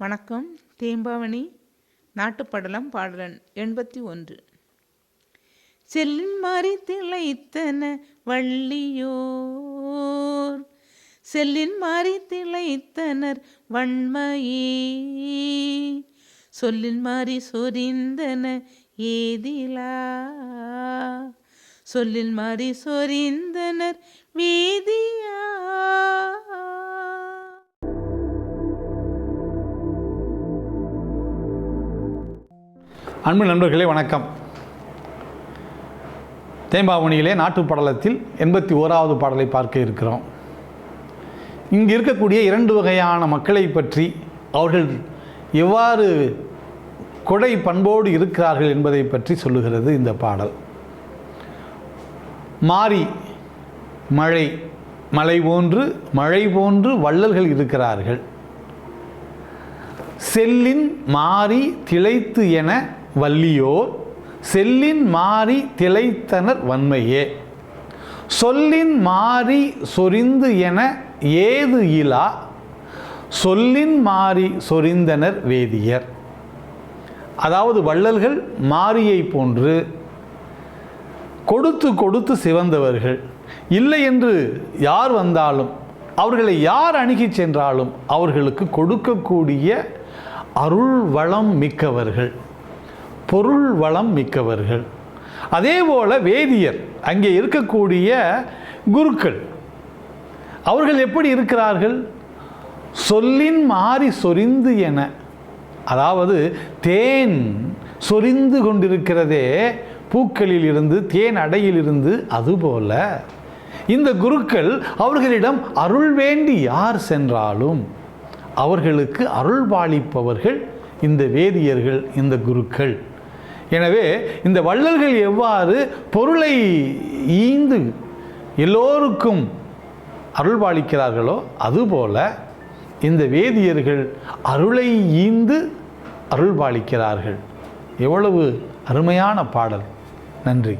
வணக்கம். தேம்பாவணி நாட்டுப்படலம் பாடலன் எண்பத்தி ஒன்று. செல்லின் மாறி திளைத்தன வள்ளியோர் செல்லின் மாறி திளைத்தனர் வன்மையே சொல்லின் மாறி சொரிந்தன ஏதிலா சொல்லில் மாறி சொரிந்தனர் வேதியா அன்பு நண்பர்களே வணக்கம். தேம்பாவணியிலே நாட்டுப் படலத்தில் எண்பத்தி ஓராவது பாடலை பார்க்க இருக்கிறோம். இங்கு இருக்கக்கூடிய இரண்டு வகையான மக்களை பற்றி அவர்கள் எவ்வாறு கொடை பண்போடு இருக்கிறார்கள் என்பதை பற்றி சொல்லுகிறது இந்த பாடல். மாறி மழை மலை போன்று மழை போன்று வள்ளல்கள் இருக்கிறார்கள். செல்லின் மாறி திளைத்து என வள்ளியோர் செல்லின் மாறி திளைத்தனர் வன்மையே. சொல்லின் மாறி சொரிந்து என ஏது இலா? சொல்லின் மாறி சொரிந்தனர் வேதியர். அதாவது வள்ளல்கள் மாரியை போன்று கொடுத்து கொடுத்து சிவந்தவர்கள். இல்லை என்று யார் வந்தாலும் அவர்களை யார் அணுகிச் சென்றாலும் அவர்களுக்கு கொடுக்கக்கூடிய அருள் வளம் மிக்கவர்கள். பொருள் வளம் மிக்கவர்கள். அதே போல் வேதியர் அங்கே இருக்கக்கூடிய குருக்கள் அவர்கள் எப்படி இருக்கிறார்கள்? சொல்லின் மாறி சொரிந்து என. அதாவது தேன் சொரிந்து கொண்டிருக்கிறதே பூக்களில் இருந்து தேன் அடையில் இருந்து அதுபோல. இந்த குருக்கள் அவர்களிடம் அருள் வேண்டி யார் சென்றாலும் அவர்களுக்கு அருள் பாலிப்பவர்கள் இந்த வேதியர்கள் இந்த குருக்கள். எனவே இந்த வள்ளல்கள் எவ்வாறு பொருளை ஈந்து எல்லோருக்கும் அருள்பாலிக்கிறார்களோ அதுபோல இந்த வேதியர்கள் அருளை ஈந்து அருள்பாலிக்கிறார்கள். எவ்வளவு அருமையான பாடல். நன்றி.